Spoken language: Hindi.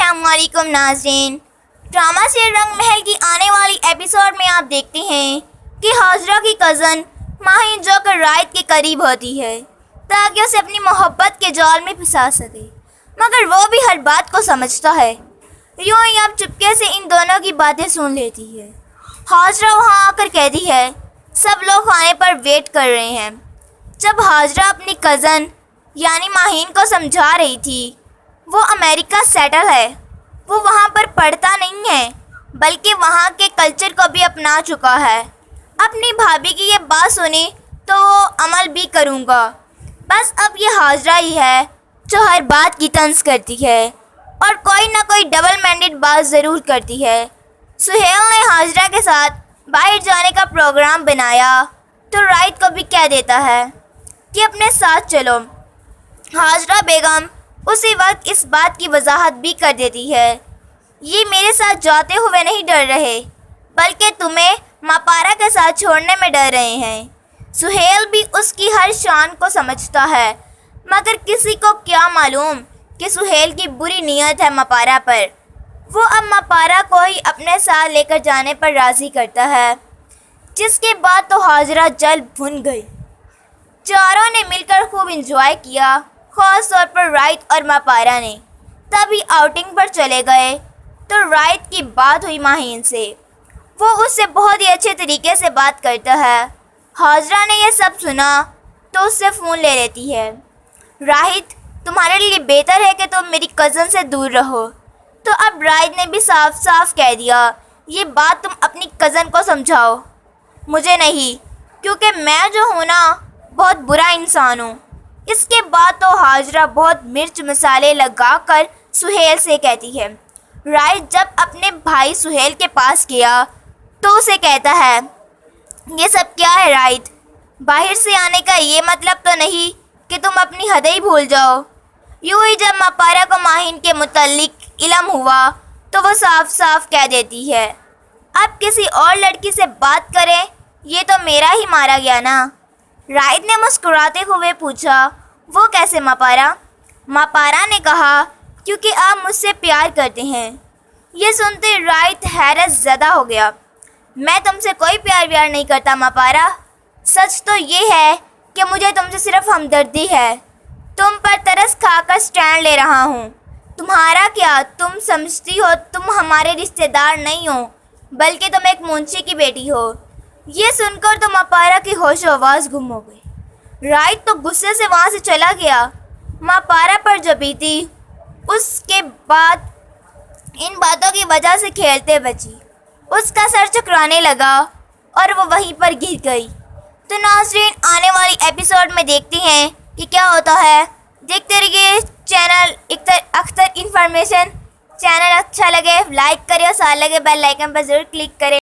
असलकुम नाजरीन ड्रामा से रंग महल की आने वाली एपिसोड में आप देखते हैं कि हाजरा की कज़न माहिन जोकर रायत के करीब होती है, ताकि उसे अपनी मोहब्बत के जाल में फंसा सके। मगर वो भी हर बात को समझता है। यूँ ही अब चुपके से इन दोनों की बातें सुन लेती है। हाजरा वहाँ आकर कहती है, सब लोग खाने पर वेट कर रहे हैं। जब हाजरा अपनी कज़न यानी माहिन को समझा रही थी वो अमेरिका सेटल है। वो वहाँ पर पढ़ता नहीं है, बल्कि वहाँ के कल्चर को भी अपना चुका है। अपनी भाभी की ये बात सुनी तो वो अमल भी करूँगा। बस अब ये हाजरा ही है, जो हर बात की तंज करती है, और कोई ना कोई डबल माइंडेड बात ज़रूर करती है। सुहेल ने हाजरा के साथ बाहर जाने का प्रोग्राम बनाया तो राइट को भी कह देता है कि अपने साथ चलो। हाजरा बेगम उसी वक्त इस बात की वजाहत भी कर देती है। ये मेरे साथ जाते हुए नहीं डर रहे, बल्कि तुम्हें मापारा के साथ छोड़ने में डर रहे हैं। सुहेल भी उसकी हर शान को समझता है, मगर किसी को क्या मालूम कि सुहेल की बुरी नीयत है मपारा पर। वो अब मपारा को ही अपने साथ लेकर जाने पर राज़ी करता है, जिसके बाद तो हाजरा जल भुन गई। चारों ने मिलकर खूब इंजॉय किया। ख़ास तौर पर राइट और मापारा ने तभी आउटिंग पर चले गए। तो राइट की बात हुई माहीन से। वो उससे बहुत ही अच्छे तरीके से बात करता है। हाजरा ने यह सब सुना तो उससे फ़ोन ले लेती है। राहित, तुम्हारे लिए बेहतर है कि तुम मेरी कज़न से दूर रहो। तो अब राहित ने भी साफ़ साफ़ कह दिया, ये बात तुम अपनी कज़न को समझाओ। मुझे नहीं, क्योंकि मैं जो हूँ ना, बहुत बुरा इंसान हूँ। इसके बाद तो हाजरा बहुत मिर्च मसाले लगाकर सुहेल से कहती है राइट जब अपने भाई सुहेल के पास गया तो उसे कहता है, ये सब क्या है राइट? बाहर से आने का ये मतलब तो नहीं कि तुम अपनी हद ही भूल जाओ। यूँ ही जब मपारा को माहिन के मुतलिक इलम हुआ तो वो साफ़ साफ़ कह देती है, अब किसी और लड़की से बात करें, ये तो मेरा ही मारा गया ना? राइट ने मुस्कुराते हुए पूछा वो कैसे मापारा? मापारा ने कहा, क्योंकि आप मुझसे प्यार करते हैं। ये सुनते राइट हैरत ज़्यादा हो गया। मैं तुमसे कोई प्यार व्यार नहीं करता मापारा। सच तो ये है कि मुझे तुमसे सिर्फ़ हमदर्दी है। तुम पर तरस खाकर स्टैंड ले रहा हूँ। तुम्हारा क्या? तुम समझती हो, तुम हमारे रिश्तेदार नहीं हो, बल्कि तुम एक मुंशी की बेटी हो। ये सुनकर तो मपारा की होश आवाज़ गुम हो गई। राइट तो गुस्से से वहाँ से चला गया। माँ पारा पर जो बीती, उसके बाद इन बातों की वजह से खेलते बची। उसका सर चकराने लगा और वो वहीं पर गिर गई। तो नाजरीन, आने वाली एपिसोड में देखते हैं कि क्या होता है। देखते रहिए चैनल इख्तर अख्तर इन्फॉर्मेशन चैनल अच्छा लगे लाइक करें और साथ लगे बेल आइकन पर ज़रूर क्लिक करें